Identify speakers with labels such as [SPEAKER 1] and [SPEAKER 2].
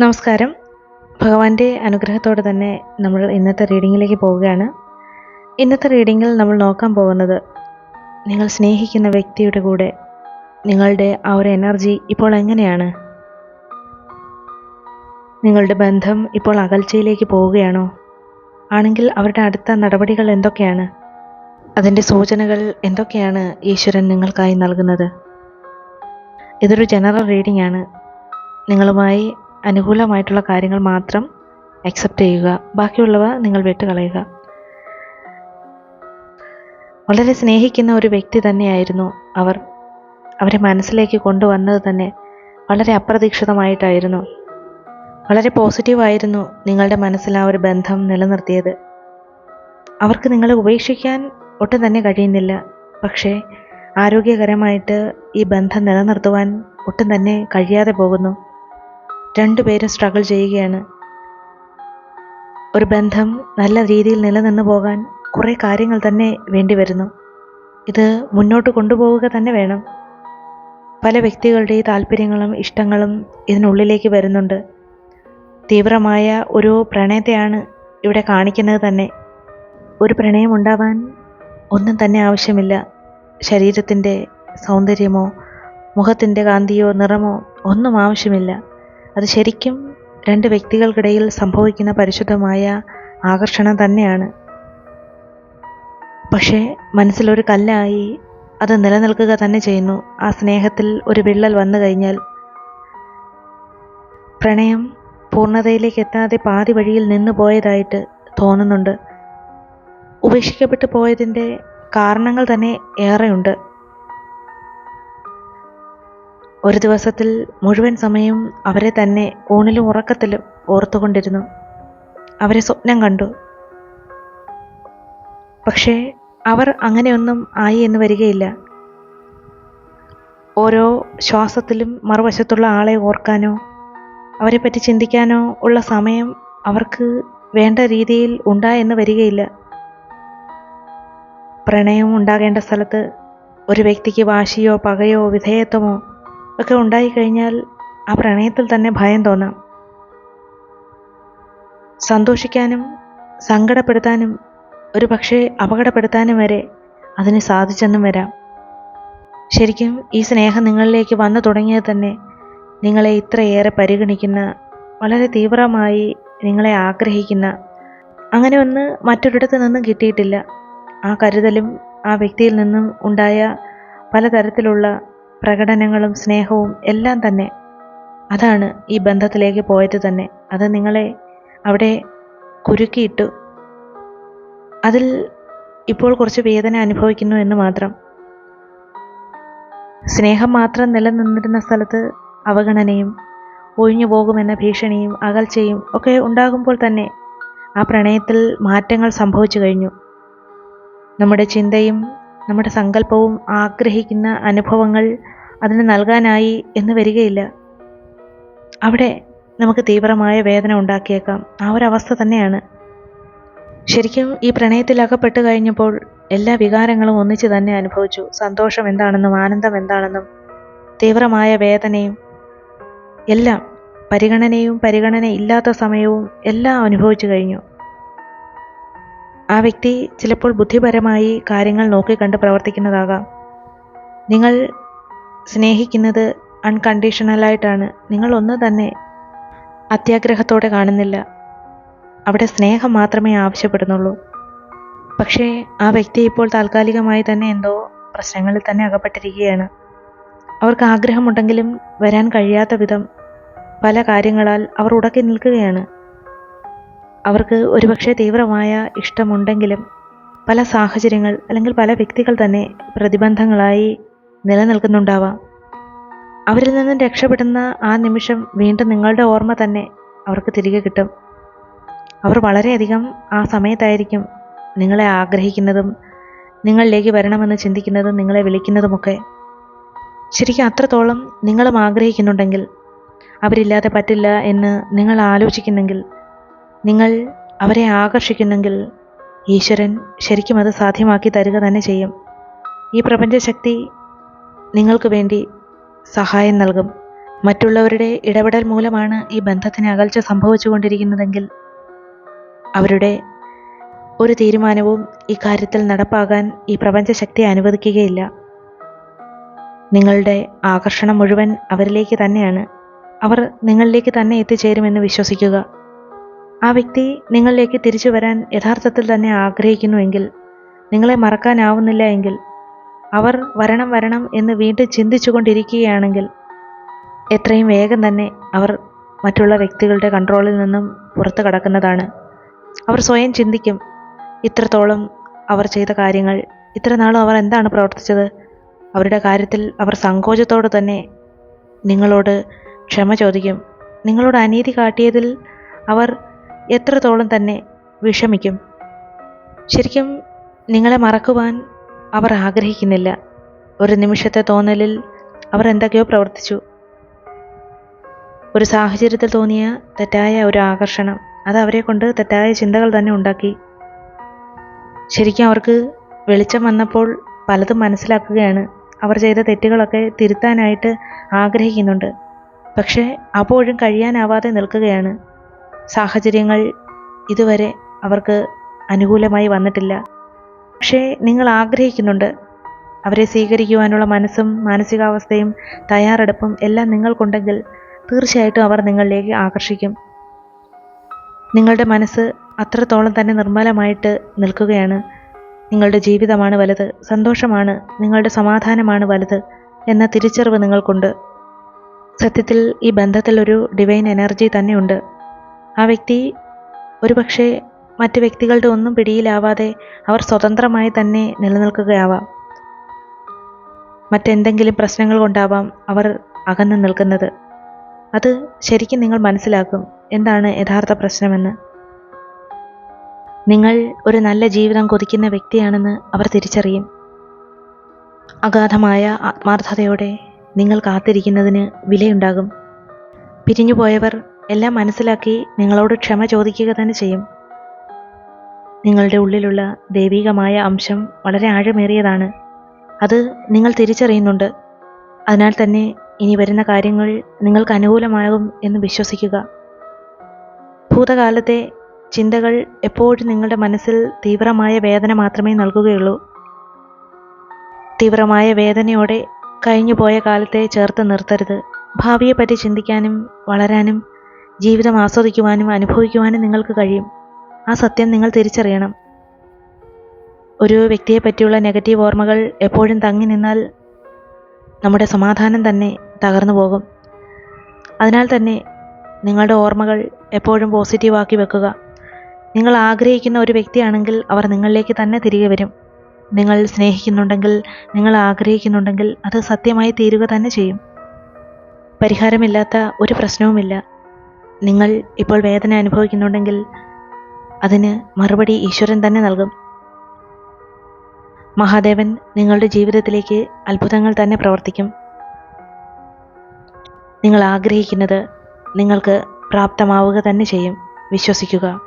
[SPEAKER 1] നമസ്കാരം. ഭഗവാന്റെ അനുഗ്രഹത്തോടെ തന്നെ നമ്മൾ ഇന്നത്തെ റീഡിങ്ങിലേക്ക് പോവുകയാണ്. ഇന്നത്തെ റീഡിങ്ങിൽ നമ്മൾ നോക്കാൻ പോകുന്നത് നിങ്ങൾ സ്നേഹിക്കുന്ന വ്യക്തിയുടെ കൂടെ നിങ്ങളുടെ ആ ഒരു എനർജി ഇപ്പോൾ എങ്ങനെയാണ്? നിങ്ങളുടെ ബന്ധം ഇപ്പോൾ അകൽച്ചയിലേക്ക് പോവുകയാണോ? ആണെങ്കിൽ അവരുടെ അടുത്ത നടപടികൾ എന്തൊക്കെയാണ്? അതിന്റെ സൂചനകൾ എന്തൊക്കെയാണ് ഈശ്വരൻ നിങ്ങൾക്കായി നൽകുന്നത്? ഇതൊരു ജനറൽ റീഡിംഗ് ആണ്. നിങ്ങളുമായി അനുകൂലമായിട്ടുള്ള കാര്യങ്ങൾ മാത്രം അക്സെപ്റ്റ് ചെയ്യുക. ബാക്കിയുള്ളവ നിങ്ങൾ വിട്ടുകളയുക. വളരെ സ്നേഹിക്കുന്ന ഒരു വ്യക്തി തന്നെയായിരുന്നു അവർ. അവരെ മനസ്സിലേക്ക് കൊണ്ടുവന്നത് തന്നെ വളരെ അപ്രതീക്ഷിതമായിട്ടായിരുന്നു. വളരെ പോസിറ്റീവായിരുന്നു നിങ്ങളുടെ മനസ്സിൽ ആ ഒരു ബന്ധം നിലനിർത്തിയത്. അവർക്ക് നിങ്ങളെ ഉപേക്ഷിക്കാൻ ഒട്ടും തന്നെ കഴിയുന്നില്ല. പക്ഷേ ആരോഗ്യകരമായിട്ട് ഈ ബന്ധം നിലനിർത്തുവാൻ ഒട്ടും തന്നെ കഴിയാതെ പോകുന്നു. രണ്ടുപേരും സ്ട്രഗിൾ ചെയ്യുകയാണ്. ഒരു ബന്ധം നല്ല രീതിയിൽ നിലനിന്ന് പോകാൻ കുറേ കാര്യങ്ങൾ തന്നെ വേണ്ടി വരുന്നു. ഇത് മുന്നോട്ട് കൊണ്ടുപോവുക തന്നെ വേണം. പല വ്യക്തികളുടെയും താല്പര്യങ്ങളും ഇഷ്ടങ്ങളും ഇതിനുള്ളിലേക്ക് വരുന്നുണ്ട്. തീവ്രമായ ഒരു പ്രണയത്തെയാണ് ഇവിടെ കാണിക്കുന്നത് തന്നെ. ഒരു പ്രണയം ഉണ്ടാവാൻ ഒന്നും തന്നെ ആവശ്യമില്ല. ശരീരത്തിന്റെ സൗന്ദര്യമോ മുഖത്തിന്റെ കാന്തിയോ നിറമോ ഒന്നും ആവശ്യമില്ല. അത് ശരിക്കും രണ്ട് വ്യക്തികൾക്കിടയിൽ സംഭവിക്കുന്ന പരിശുദ്ധമായ ആകർഷണം തന്നെയാണ്. പക്ഷേ മനസ്സിലൊരു കല്ലായി അത് നിലനിൽക്കുക തന്നെ ചെയ്യുന്നു. ആ സ്നേഹത്തിൽ ഒരു വിള്ളൽ വന്നു കഴിഞ്ഞാൽ പ്രണയം പൂർണതയിലേക്ക് എത്താതെ പാതി വഴിയിൽ നിന്ന് പോയതായിട്ട് തോന്നുന്നുണ്ട്. ഉപേക്ഷിക്കപ്പെട്ടു പോയതിന്റെ കാരണങ്ങൾ തന്നെ ഏറെയുണ്ട്. ഒരു ദിവസത്തിൽ മുഴുവൻ സമയം അവരെ തന്നെ ഊണിലും ഉറക്കത്തിലും ഓർത്തുകൊണ്ടിരുന്നു. അവരെ സ്വപ്നം കണ്ടു. പക്ഷേ അവർ അങ്ങനെയൊന്നും ആയി എന്ന് വരികയില്ല. ഓരോ ശ്വാസത്തിലും മറുവശത്തുള്ള ആളെ ഓർക്കാനോ അവരെപ്പറ്റി ചിന്തിക്കാനോ ഉള്ള സമയം അവർക്ക് വേണ്ട രീതിയിൽ ഉണ്ടായെന്ന് വരികയില്ല. പ്രണയം ഉണ്ടാകേണ്ട സ്ഥലത്ത് ഒരു വ്യക്തിക്ക് വാശിയോ പകയോ വിധേയത്വമോ ഒക്കെ ഉണ്ടായിക്കഴിഞ്ഞാൽ ആ പ്രണയത്തിൽ തന്നെ ഭയം തോന്നാം. സന്തോഷിക്കാനും സങ്കടപ്പെടുത്താനും ഒരു പക്ഷേ അപകടപ്പെടുത്താനും വരെ അതിന് സാധിച്ചെന്നും വരാം. ശരിക്കും ഈ സ്നേഹം നിങ്ങളിലേക്ക് വന്നു തുടങ്ങിയത് തന്നെ നിങ്ങളെ ഇത്രയേറെ പരിഗണിക്കുന്ന വളരെ തീവ്രമായി നിങ്ങളെ ആഗ്രഹിക്കുന്ന അങ്ങനെ ഒന്ന് മറ്റൊരിടത്ത് നിന്നും കിട്ടിയിട്ടില്ല. ആ കരുതലും ആ വ്യക്തിയിൽ നിന്നും ഉണ്ടായ പലതരത്തിലുള്ള പ്രകടനങ്ങളും സ്നേഹവും എല്ലാം തന്നെ അതാണ് ഈ ബന്ധത്തിലേക്ക് പോയത് തന്നെ. അത് നിങ്ങളെ അവിടെ കുരുക്കിയിട്ടു. അതിൽ ഇപ്പോൾ കുറച്ച് വേദന അനുഭവിക്കുന്നു എന്ന് മാത്രം. സ്നേഹം മാത്രം നിലനിന്നിരുന്ന സ്ഥലത്ത് അവഗണനയും ഒഴിഞ്ഞു പോകുമെന്ന ഭീഷണിയും അകൽച്ചയും ഒക്കെ ഉണ്ടാകുമ്പോൾ തന്നെ ആ പ്രണയത്തിൽ മാറ്റങ്ങൾ സംഭവിച്ചു കഴിഞ്ഞു. നമ്മുടെ ചിന്തയും നമ്മുടെ സങ്കല്പവും ആഗ്രഹിക്കുന്ന അനുഭവങ്ങൾ അതിന് നൽകാനായി എന്ന് വരികയില്ല. അവിടെ നമുക്ക് തീവ്രമായ വേദന ഉണ്ടാക്കിയേക്കാം. ആ ഒരവസ്ഥ തന്നെയാണ്. ശരിക്കും ഈ പ്രണയത്തിൽ അകപ്പെട്ട് കഴിഞ്ഞപ്പോൾ എല്ലാ വികാരങ്ങളും ഒന്നിച്ച് തന്നെ അനുഭവിച്ചു. സന്തോഷം എന്താണെന്നും ആനന്ദം എന്താണെന്നും തീവ്രമായ വേദനയും എല്ലാം പരിഗണനയും പരിഗണന ഇല്ലാത്ത സമയവും എല്ലാം അനുഭവിച്ചു കഴിഞ്ഞു. ആ വ്യക്തി ചിലപ്പോൾ ബുദ്ധിപരമായി കാര്യങ്ങൾ നോക്കിക്കണ്ട് പ്രവർത്തിക്കുന്നതാകാം. നിങ്ങൾ സ്നേഹിക്കുന്നത് അൺകണ്ടീഷണലായിട്ടാണ് നിങ്ങൾ ഒന്ന് തന്നെ അത്യാഗ്രഹത്തോടെ കാണുന്നില്ല. അവിടെ സ്നേഹം മാത്രമേ ആവശ്യപ്പെടുന്നുള്ളൂ. പക്ഷേ ആ വ്യക്തി ഇപ്പോൾ താൽക്കാലികമായി തന്നെ എന്തോ പ്രശ്നങ്ങളിൽ തന്നെ അകപ്പെട്ടിരിക്കുകയാണ്. അവർക്ക് ആഗ്രഹമുണ്ടെങ്കിലും വരാൻ കഴിയാത്ത വിധം പല കാര്യങ്ങളാൽ അവർ ഉടക്കി നിൽക്കുകയാണ്. അവർക്ക് ഒരുപക്ഷെ തീവ്രമായ ഇഷ്ടമുണ്ടെങ്കിലും പല സാഹചര്യങ്ങൾ അല്ലെങ്കിൽ പല വ്യക്തികൾ തന്നെ പ്രതിബന്ധങ്ങളായി നിലനിൽക്കുന്നുണ്ടാവാം. അവരിൽ നിന്നും രക്ഷപ്പെടുന്ന ആ നിമിഷം വീണ്ടും നിങ്ങളുടെ ഓർമ്മ തന്നെ അവർക്ക് തിരികെ കിട്ടും. അവർ വളരെയധികം ആ സമയത്തായിരിക്കും നിങ്ങളെ ആഗ്രഹിക്കുന്നതും നിങ്ങളിലേക്ക് വരണമെന്ന് ചിന്തിക്കുന്നതും നിങ്ങളെ വിളിക്കുന്നതുമൊക്കെ. ശരിക്കും അത്രത്തോളം നിങ്ങളും ആഗ്രഹിക്കുന്നുണ്ടെങ്കിൽ അവരില്ലാതെ പറ്റില്ല എന്ന് നിങ്ങൾ ആലോചിക്കുന്നെങ്കിൽ നിങ്ങൾ അവരെ ആകർഷിക്കുന്നെങ്കിൽ ഈശ്വരൻ ശരിക്കും അത് സാധ്യമാക്കി തരിക തന്നെ ചെയ്യും. ഈ പ്രപഞ്ചശക്തി നിങ്ങൾക്ക് വേണ്ടി സഹായം നൽകും. മറ്റുള്ളവരുടെ ഇടപെടൽ മൂലമാണ് ഈ ബന്ധത്തിന് അകൽച്ച സംഭവിച്ചുകൊണ്ടിരിക്കുന്നതെങ്കിൽ അവരുടെ ഒരു തീരുമാനവും ഈ കാര്യത്തിൽ നടപ്പാകാൻ ഈ പ്രപഞ്ചശക്തി അനുവദിക്കുകയില്ല. നിങ്ങളുടെ ആകർഷണം മുഴുവൻ അവരിലേക്ക് തന്നെയാണ്. അവർ നിങ്ങളിലേക്ക് തന്നെ എത്തിച്ചേരുമെന്ന് വിശ്വസിക്കുക. ആ വ്യക്തി നിങ്ങളിലേക്ക് തിരിച്ചു വരാൻ യഥാർത്ഥത്തിൽ തന്നെ ആഗ്രഹിക്കുന്നുവെങ്കിൽ നിങ്ങളെ മറക്കാനാവുന്നില്ല എങ്കിൽ അവർ വരണം വരണം എന്ന് വീണ്ടും ചിന്തിച്ചു കൊണ്ടിരിക്കുകയാണെങ്കിൽ എത്രയും വേഗം തന്നെ അവർ മറ്റുള്ള വ്യക്തികളുടെ കൺട്രോളിൽ നിന്നും പുറത്തു കടക്കുന്നതാണ്. അവർ സ്വയം ചിന്തിക്കും ഇത്രത്തോളം അവർ ചെയ്ത കാര്യങ്ങൾ ഇത്ര നാളും അവർ എന്താണ് പ്രവർത്തിച്ചത്? അവരുടെ കാര്യത്തിൽ അവർ സങ്കോചത്തോടെ തന്നെ നിങ്ങളോട് ക്ഷമ ചോദിക്കും. നിങ്ങളോട് അനീതി കാട്ടിയതിൽ അവർ എത്രത്തോളം തന്നെ വിഷമിക്കും. ശരിക്കും നിങ്ങളെ മറക്കുവാൻ അവർ ആഗ്രഹിക്കുന്നില്ല. ഒരു നിമിഷത്തെ തോന്നലിൽ അവർ എന്തൊക്കെയോ പ്രവർത്തിച്ചു. ഒരു സാഹചര്യത്തിൽ തോന്നിയ തെറ്റായ ഒരു ആകർഷണം അത് അവരെ കൊണ്ട് തെറ്റായ ചിന്തകൾ തന്നെ ഉണ്ടാക്കി. ശരിക്കും അവർക്ക് വെളിച്ചം വന്നപ്പോൾ പലതും മനസ്സിലാക്കുകയാണ്. അവർ ചെയ്ത തെറ്റുകളൊക്കെ തിരുത്താനായിട്ട് ആഗ്രഹിക്കുന്നുണ്ട്. പക്ഷേ അപ്പോഴും കഴിയാനാവാതെ നിൽക്കുകയാണ്. സാഹചര്യങ്ങൾ ഇതുവരെ അവർക്ക് അനുകൂലമായി വന്നിട്ടില്ല. പക്ഷേ നിങ്ങൾ ആഗ്രഹിക്കുന്നുണ്ട്. അവരെ സ്വീകരിക്കുവാനുള്ള മനസ്സും മാനസികാവസ്ഥയും തയ്യാറെടുപ്പും എല്ലാം നിങ്ങൾക്കുണ്ടെങ്കിൽ തീർച്ചയായിട്ടും അവർ നിങ്ങളിലേക്ക് ആകർഷിക്കും. നിങ്ങളുടെ മനസ്സ് അത്രത്തോളം തന്നെ നിർമ്മലമായിട്ട് നിൽക്കുകയാണ്. നിങ്ങളുടെ ജീവിതമാണ് വലുത്. സന്തോഷമാണ് നിങ്ങളുടെ സമാധാനമാണ് വലുത് എന്ന തിരിച്ചറിവ് നിങ്ങൾക്കുണ്ട്. സത്യത്തിൽ ഈ ബന്ധത്തിൽ ഒരു ഡിവൈൻ എനർജി തന്നെയുണ്ട്. ആ വ്യക്തി ഒരുപക്ഷെ മറ്റ് വ്യക്തികളുടെ ഒന്നും പിടിയിലാവാതെ അവർ സ്വതന്ത്രമായി തന്നെ നിലനിൽക്കുകയാവാം. മറ്റെന്തെങ്കിലും പ്രശ്നങ്ങൾ കൊണ്ടാവാം അവർ അകന്നു നിൽക്കുന്നത്. അത് ശരിക്കും നിങ്ങൾ മനസ്സിലാക്കും എന്താണ് യഥാർത്ഥ പ്രശ്നമെന്ന്. നിങ്ങൾ ഒരു നല്ല ജീവിതം കൊതിക്കുന്ന വ്യക്തിയാണെന്ന് അവർ തിരിച്ചറിയും. അഗാധമായ ആത്മാർത്ഥതയോടെ നിങ്ങൾ കാത്തിരിക്കുന്നതിന് വിലയുണ്ടാകും. പിരിഞ്ഞുപോയവർ എല്ലാം മനസ്സിലാക്കി നിങ്ങളോട് ക്ഷമ ചോദിക്കുക തന്നെ ചെയ്യും. നിങ്ങളുടെ ഉള്ളിലുള്ള ദൈവികമായ അംശം വളരെ ആഴമേറിയതാണ്. അത് നിങ്ങൾ തിരിച്ചറിയുന്നുണ്ട്. അതിനാൽ തന്നെ ഇനി വരുന്ന കാര്യങ്ങൾ നിങ്ങൾക്ക് അനുകൂലമാകും എന്ന് വിശ്വസിക്കുക. ഭൂതകാലത്തെ ചിന്തകൾ എപ്പോഴും നിങ്ങളുടെ മനസ്സിൽ തീവ്രമായ വേദന മാത്രമേ നൽകുകയുള്ളൂ. തീവ്രമായ വേദനയോടെ കഴിഞ്ഞുപോയ കാലത്തെ ചേർത്ത് നിർത്തരുത്. ഭാവിയെപ്പറ്റി ചിന്തിക്കാനും വളരാനും ജീവിതം ആസ്വദിക്കുവാനും അനുഭവിക്കുവാനും നിങ്ങൾക്ക് കഴിയും. ആ സത്യം നിങ്ങൾ തിരിച്ചറിയണം. ഒരു വ്യക്തിയെ പറ്റിയുള്ള നെഗറ്റീവ് ഓർമ്മകൾ എപ്പോഴും തങ്ങി നിന്നാൽ നമ്മുടെ സമാധാനം തന്നെ തകർന്നു പോകും. അതിനാൽ തന്നെ നിങ്ങളുടെ ഓർമ്മകൾ എപ്പോഴും പോസിറ്റീവാക്കി വെക്കുക. നിങ്ങൾ ആഗ്രഹിക്കുന്ന ഒരു വ്യക്തിയാണെങ്കിൽ അവർ നിങ്ങളിലേക്ക് തന്നെ തിരികെ വരും. നിങ്ങൾ സ്നേഹിക്കുന്നുണ്ടെങ്കിൽ നിങ്ങൾ ആഗ്രഹിക്കുന്നുണ്ടെങ്കിൽ അത് സത്യമായി തീരുക തന്നെ ചെയ്യും. പരിഹാരമില്ലാത്ത ഒരു പ്രശ്നവുമില്ല. നിങ്ങൾ ഇപ്പോൾ വേദന അനുഭവിക്കുന്നുണ്ടെങ്കിൽ അതിന് മറുപടി ഈശ്വരൻ തന്നെ നൽകും. മഹാദേവൻ നിങ്ങളുടെ ജീവിതത്തിലേക്ക് അത്ഭുതങ്ങൾ തന്നെ പ്രവർത്തിക്കും. നിങ്ങൾ ആഗ്രഹിക്കുന്നത് നിങ്ങൾക്ക് പ്രാപ്തമാവുക തന്നെ ചെയ്യും. വിശ്വസിക്കുക.